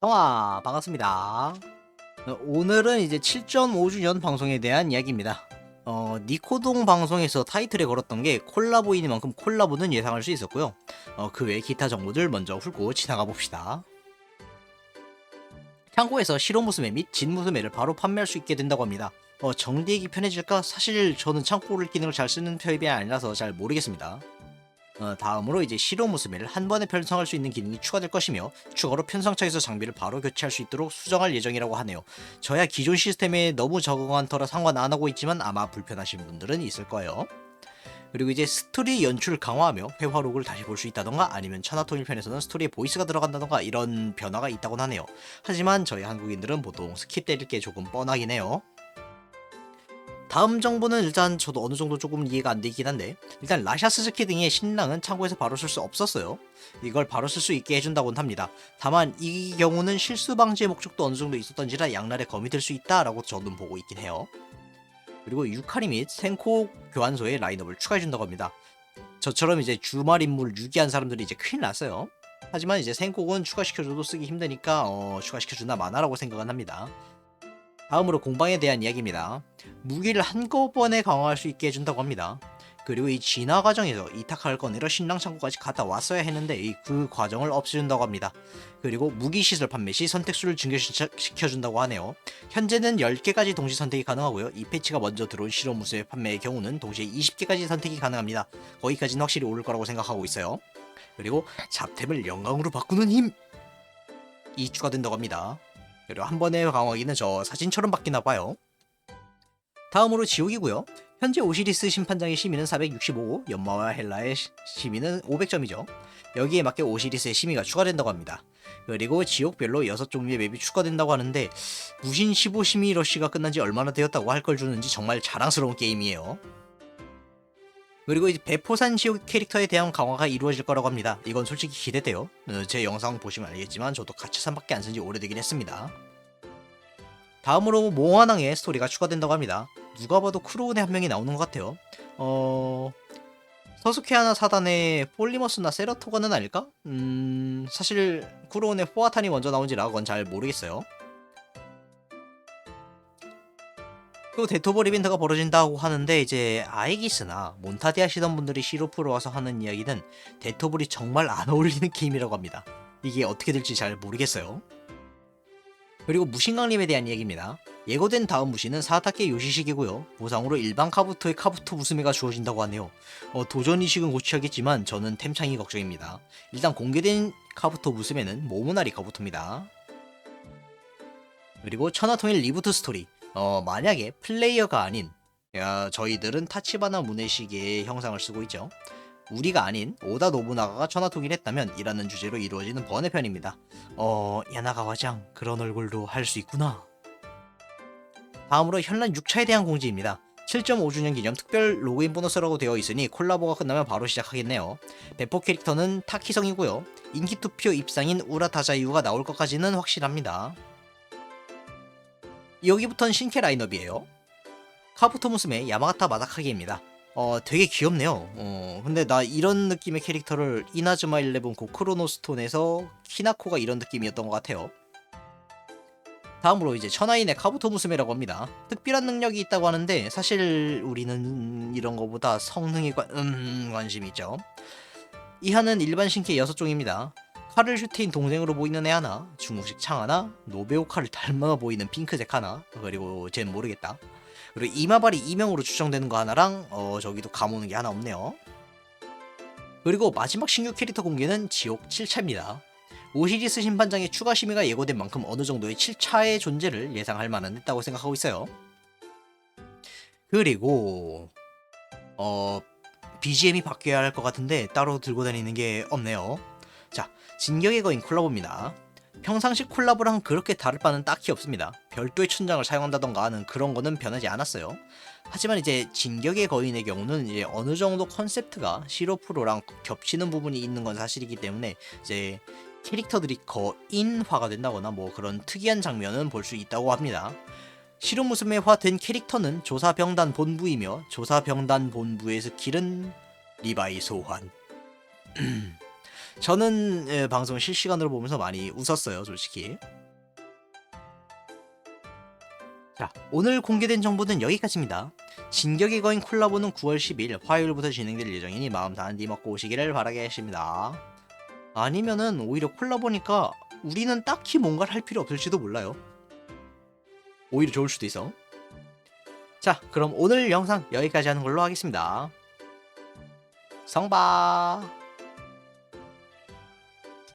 성아 반갑습니다. 어, 오늘은 이제 7.5주년 방송에 대한 이야기입니다. 어, 니코동 방송에서 타이틀에 걸었던 게 콜라보이니만큼 콜라보는 예상할 수 있었고요. 어, 그 외 기타 정보들 먼저 훑고 지나가 봅시다. 창고에서 실온 무스매 및 진 무스매를 바로 판매할 수 있게 된다고 합니다. 어, 정리하기 편해질까? 사실 저는 창고를 기능을 잘 쓰는 편이 아니라서 잘 모르겠습니다. 어, 다음으로 이제 실온 무스매를 한 번에 편성할 수 있는 기능이 추가될 것이며 추가로 편성창에서 장비를 바로 교체할 수 있도록 수정할 예정이라고 하네요. 저야 기존 시스템에 너무 적응한 터라 상관 안 하고 있지만 아마 불편하신 분들은 있을 거예요. 그리고 이제 스토리 연출 강화하며 회화록을 다시 볼 수 있다던가 아니면 천하통일 편에서는 스토리에 보이스가 들어간다던가 이런 변화가 있다곤 하네요. 하지만 저희 한국인들은 보통 스킵 때릴 게 조금 뻔하긴 해요. 다음 정보는 일단 저도 어느 정도 조금 이해가 안 되긴 한데 일단 라샤 스즈키 등의 신랑은 창고에서 바로 쓸 수 없었어요. 이걸 바로 쓸 수 있게 해준다곤 합니다. 다만 이 경우는 실수 방지의 목적도 어느 정도 있었던지라 양날의 검이 될 수 있다라고 저는 보고 있긴 해요. 그리고 유카리 및 생코 교환소에 라인업을 추가해준다고 합니다. 저처럼 이제 주말 인물 유기한 사람들이 이제 큰일 났어요. 하지만 이제 생콕은 추가시켜줘도 쓰기 힘드니까 어, 추가시켜준다 마나라고 생각은 합니다. 다음으로 공방에 대한 이야기입니다. 무기를 한꺼번에 강화할 수 있게 해준다고 합니다. 그리고 이 진화 과정에서 이타카를 꺼내러 신랑 창고까지 갔다 왔어야 했는데 이 그 과정을 없애준다고 합니다. 그리고 무기 시설 판매 시 선택수를 증가시켜준다고 하네요. 현재는 10개까지 동시 선택이 가능하고요. 이 패치가 먼저 들어온 실험 무수의 판매의 경우는 동시에 20개까지 선택이 가능합니다. 거기까지는 확실히 오를 거라고 생각하고 있어요. 그리고 잡템을 영광으로 바꾸는 힘! 이 추가된다고 합니다. 그리고 한 번의 강화기는 저 사진처럼 바뀌나 봐요. 다음으로 지옥이고요. 현재 오시리스 심판장의 심의는 465, 연마와 헬라의 시- 심의는 500점이죠. 여기에 맞게 오시리스의 심의가 추가된다고 합니다. 그리고 지옥별로 6종류의 맵이 추가된다고 하는데 무신 15 심의 러쉬가 끝난 지 얼마나 되었다고 할 걸 주는지 정말 자랑스러운 게임이에요. 그리고 이제 배포산 지옥 캐릭터에 대한 강화가 이루어질 거라고 합니다. 이건 솔직히 기대돼요. 어, 제 영상 보시면 알겠지만 저도 가차산밖에 안 쓴 지 오래되긴 했습니다. 다음으로 몽환왕의 스토리가 추가된다고 합니다. 누가 봐도 크로운의 한 명이 나오는 것 같아요. 어... 서스케 하나 사단에 폴리머스나 세라토가는 아닐까? 음... 사실 크로운의 포아탄이 먼저 나온지라 그건 잘 모르겠어요. 또 데토벌 이벤트가 벌어진다고 하는데 이제 아이기스나 몬타디 하시던 분들이 시로프로 와서 하는 이야기는 데토벌이 정말 안 어울리는 게임이라고 합니다. 이게 어떻게 될지 잘 모르겠어요. 그리고 무신강림에 대한 이야기입니다. 예고된 다음 무신은 사타케 요시식이고요. 보상으로 일반 카부토의 카부토 무스메가 주어진다고 하네요. 어, 도전 이식은 고치하겠지만 저는 템창이 걱정입니다. 일단 공개된 카부토 무스메는 모모나리 카부토입니다. 그리고 천하통일 리부트 스토리. 어, 만약에 플레이어가 아닌 야, 저희들은 타치바나 무네시계의 형상을 쓰고 있죠. 우리가 아닌 오다 노부나가가 천하통일했다면 이라는 주제로 이루어지는 번외 편입니다. 어, 야나가 화장 그런 얼굴도 할 수 있구나. 다음으로 현란 6차에 대한 공지입니다. 7.5주년 기념 특별 로그인 보너스라고 되어 있으니 콜라보가 끝나면 바로 시작하겠네요. 배포 캐릭터는 타키성이고요. 인기 투표 입상인 우라타자이유가 나올 것까지는 확실합니다. 여기부터는 신캐 라인업이에요. 카부토 무스메 야마가타 마다카게입니다. 어, 되게 귀엽네요. 어, 근데 나 이런 느낌의 캐릭터를 이나즈마 11 고크로노스톤에서 키나코가 이런 느낌이었던 것 같아요. 다음으로 이제 천하인의 카부토 무스메라고 합니다. 특별한 능력이 있다고 하는데 사실 우리는 이런 거보다 성능에 관, 음, 관심이 있죠. 이하는 일반 신캐 6종입니다. 칼을 슈테인 동생으로 보이는 애 하나, 중국식 창 하나, 노베오 칼을 닮아 보이는 핑크색 하나, 그리고 쟨 모르겠다. 그리고 이마발이 이명으로 추정되는 거 하나랑 어 저기도 감오는 게 하나 없네요. 그리고 마지막 신규 캐릭터 공개는 지옥 7차입니다. 오시리스 심판장의 추가 심의가 예고된 만큼 어느 정도의 7차의 존재를 예상할 만은 했다고 생각하고 있어요. 그리고 어 BGM이 바뀌어야 할 것 같은데 따로 들고 다니는 게 없네요. 자, 진격의 거인 콜라보입니다. 평상시 콜라보랑 그렇게 다를 바는 딱히 없습니다. 별도의 천장을 사용한다던가 하는 그런 거는 변하지 않았어요. 하지만 이제 진격의 거인의 경우는 이제 어느 정도 컨셉트가 시로프로랑 겹치는 부분이 있는 건 사실이기 때문에 이제 캐릭터들이 거인화가 된다거나 뭐 그런 특이한 장면은 볼 수 있다고 합니다. 시로무스메화된 캐릭터는 조사병단 본부이며 조사병단 본부에서 기른 리바이 소환. 저는 예, 방송 실시간으로 보면서 많이 웃었어요, 솔직히. 자, 오늘 공개된 정보는 여기까지입니다. 진격의 거인 콜라보는 9월 10일 화요일부터 진행될 예정이니 마음 단디 먹고 오시기를 바라겠습니다. 아니면은 오히려 콜라보니까 우리는 딱히 뭔가를 할 필요 없을지도 몰라요. 오히려 좋을 수도 있어. 자, 그럼 오늘 영상 여기까지 하는 걸로 하겠습니다. 성바.